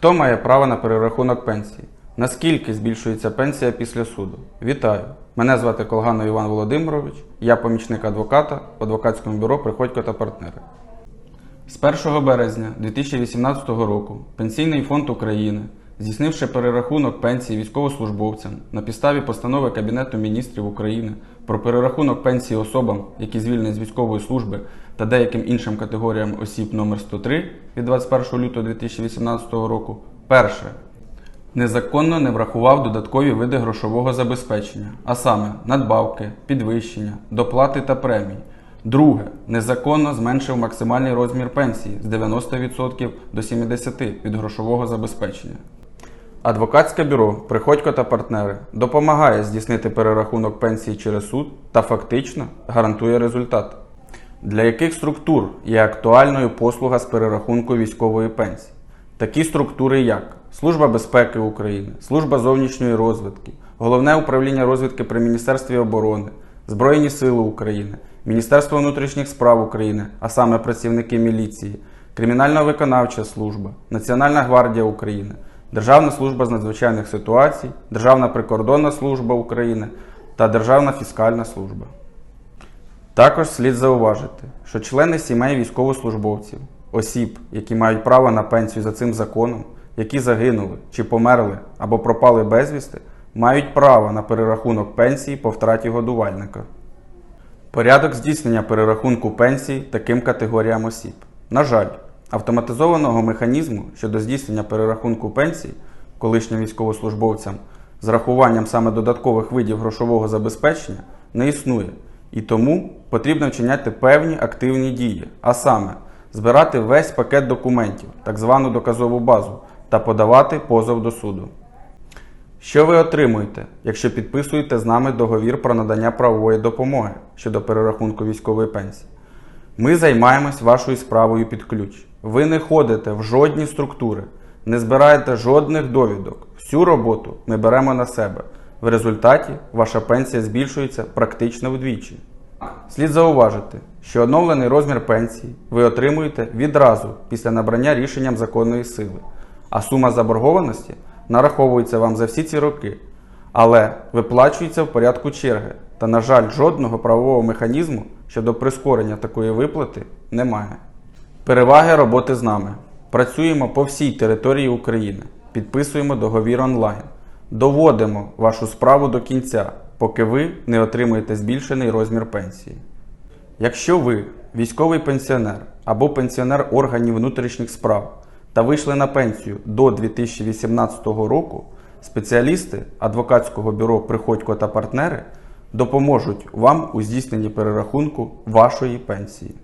Хто має право на перерахунок пенсії? Наскільки збільшується пенсія після суду? Вітаю! Мене звати Колганов Іван Володимирович, я помічник адвоката в адвокатському бюро Приходько та партнери. З 1 березня 2018 року Пенсійний фонд України, здійснивши перерахунок пенсії військовослужбовцям на підставі постанови Кабінету міністрів України про перерахунок пенсії особам, які звільнені з військової служби та деяким іншим категоріям осіб номер 103 від 21 лютого 2018 року, перше незаконно не врахував додаткові види грошового забезпечення, а саме надбавки, підвищення, доплати та премії. Друге, незаконно зменшив максимальний розмір пенсії з 90% до 70% від грошового забезпечення. Адвокатське бюро Приходько та партнери допомагає здійснити перерахунок пенсії через суд та фактично гарантує результат. Для яких структур є актуальною послуга з перерахунку військової пенсії? Такі структури, як Служба безпеки України, Служба зовнішньої розвідки, Головне управління розвідки при Міністерстві оборони, Збройні Сили України, Міністерство внутрішніх справ України, а саме працівники міліції, Кримінально-виконавча служба, Національна гвардія України, Державна служба з надзвичайних ситуацій, Державна прикордонна служба України та Державна фіскальна служба. Також слід зауважити, що члени сімей військовослужбовців, осіб, які мають право на пенсію за цим законом, які загинули чи померли або пропали безвісти, мають право на перерахунок пенсії по втраті годувальника. Порядок здійснення перерахунку пенсій таким категоріям осіб. На жаль, автоматизованого механізму щодо здійснення перерахунку пенсій колишнім військовослужбовцям з рахуванням саме додаткових видів грошового забезпечення не існує. І тому потрібно вчиняти певні активні дії, а саме збирати весь пакет документів, так звану доказову базу, та подавати позов до суду. Що ви отримуєте, якщо підписуєте з нами договір про надання правової допомоги щодо перерахунку військової пенсії? Ми займаємось вашою справою під ключ. Ви не ходите в жодні структури, не збираєте жодних довідок. Всю роботу ми беремо на себе. В результаті ваша пенсія збільшується практично вдвічі. Слід зауважити, що оновлений розмір пенсії ви отримуєте відразу після набрання рішенням законної сили, а сума заборгованості нараховується вам за всі ці роки, але виплачується в порядку черги. Та, на жаль, жодного правового механізму щодо прискорення такої виплати немає. Переваги роботи з нами. Працюємо по всій території України, підписуємо договір онлайн, доводимо вашу справу до кінця, поки ви не отримуєте збільшений розмір пенсії. Якщо ви військовий пенсіонер або пенсіонер органів внутрішніх справ та вийшли на пенсію до 2018 року, спеціалісти адвокатського бюро Приходько та партнери допоможуть вам у здійсненні перерахунку вашої пенсії.